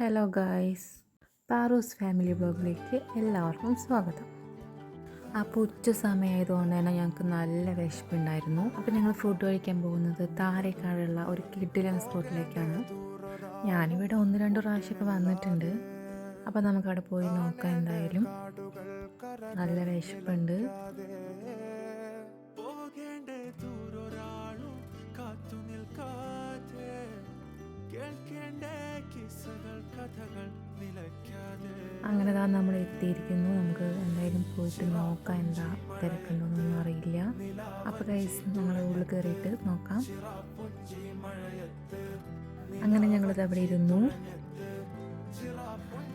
Hello guys പാറൂസ് family ബ്ലോഗിലേക്ക് എല്ലാവർക്കും സ്വാഗതം. അപ്പോൾ ഉച്ച സമയമായതുകൊണ്ട് തന്നെ ഞങ്ങൾക്ക് നല്ല വിശപ്പുണ്ടായിരുന്നു. അപ്പോൾ ഞങ്ങൾ ഫുഡ് കഴിക്കാൻ പോകുന്നത് താരേക്കാടുള്ള ഒരു കിഡിലൻ സ്പോട്ടിലേക്കാണ് ഞാനിവിടെ ഒന്ന് രണ്ട് പ്രാവശ്യമൊക്കെ വന്നിട്ടുണ്ട്. അപ്പോൾ നമുക്കവിടെ പോയി നോക്കാം എന്തായാലും. നല്ല വിശപ്പുണ്ട്. അങ്ങനെ താ നമ്മൾ എത്തിയിരിക്കുന്നു. നമുക്ക് എന്തായാലും പോയിട്ട് നോക്കാം എന്താ തിരക്കുണ്ടോന്നൊന്നും അറിയില്ല. അപ്പോൾ ഗൈസ് നമ്മൾ ഉള്ളിൽ കയറിയിട്ട് നോക്കാം. അങ്ങനെ ഞങ്ങളിത് അവിടെ ഇരുന്നു.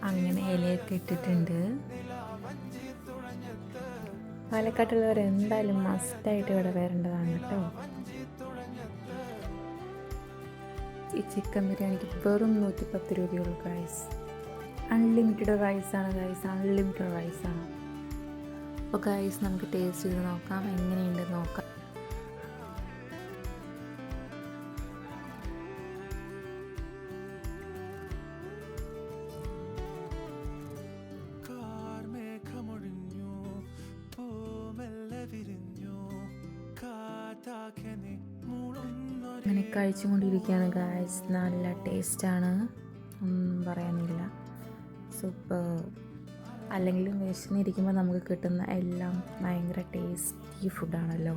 അങ്ങനെ ഇലയൊക്കെ ഇട്ടിട്ടുണ്ട്. പാലക്കാട്ടുള്ളവർ എന്തായാലും മസ്റ്റായിട്ട് ഇവിടെ വരേണ്ടതാണ് കേട്ടോ. ഈ ചിക്കൻ ബിരിയാണിക്ക് വെറും നൂറ്റി പത്ത് രൂപയുള്ളൂ ഗൈസ് അൺലിമിറ്റഡ് റൈസാണ് ഗൈസ് അൺലിമിറ്റഡ് റൈസാണ് അപ്പോൾ ഗൈസ് നമുക്ക് ടേസ്റ്റ് ചെയ്ത് നോക്കാം. എങ്ങനെയുണ്ട് നോക്കാം. വിരിഞ്ഞു അങ്ങനെ കഴിച്ചുകൊണ്ടിരിക്കുകയാണ് ഗായ്സ് നല്ല ടേസ്റ്റാണ് ഒന്നും പറയാനില്ല. സൂപ്പർ അല്ലെങ്കിലും വിശന്നിരിക്കുമ്പോൾ നമുക്ക് കിട്ടുന്ന എല്ലാം ഭയങ്കര ടേസ്റ്റി ഫുഡാണല്ലോ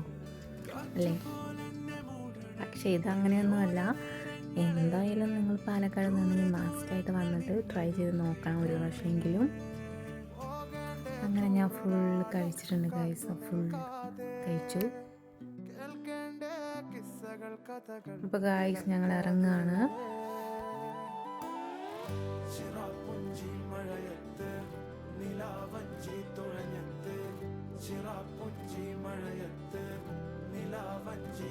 അല്ലേ? പക്ഷേ ഇതങ്ങനെയൊന്നുമല്ല. എന്തായാലും നിങ്ങൾ പാലക്കാട് നിന്ന് മാസ്റ്റായിട്ട് വന്നിട്ട് ട്രൈ ചെയ്ത് നോക്കണം ഒരു പ്രാവശ്യമെങ്കിലും അങ്ങനെ ഞാൻ ഫുൾ കഴിച്ചിട്ടുണ്ട് ഗൈസ് ഫുൾ കഴിച്ചു. അപ്പോൾ ഗായ്സ് ഞങ്ങൾ ഇറങ്ങുകയാണ് ചിറാപ്പുഞ്ചി മഴയത്ത് നിലാവഞ്ചി തുഴഞ്ഞത്ത്. ചിറാപ്പുഞ്ചി മഴയത്ത് നിലാവഞ്ചി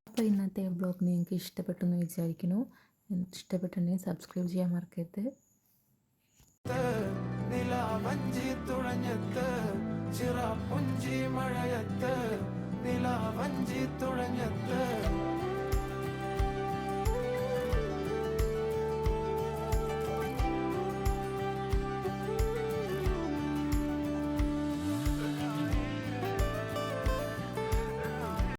അപ്പോൾ ഇന്നത്തെ വ്ളോഗ് നിങ്ങൾക്ക് ഇഷ്ടപ്പെട്ടു എന്ന് വിചാരിക്കുന്നു. ഇഷ്ടപ്പെട്ടുണ്ടെങ്കിൽ സബ്സ്ക്രൈബ് ചെയ്യാൻ മറക്കരുത്. നിലാവഞ്ചി തുഴഞ്ഞത്ത് ചിറാപ്പുഞ്ചി മഴയത്ത് നിലാവഞ്ചി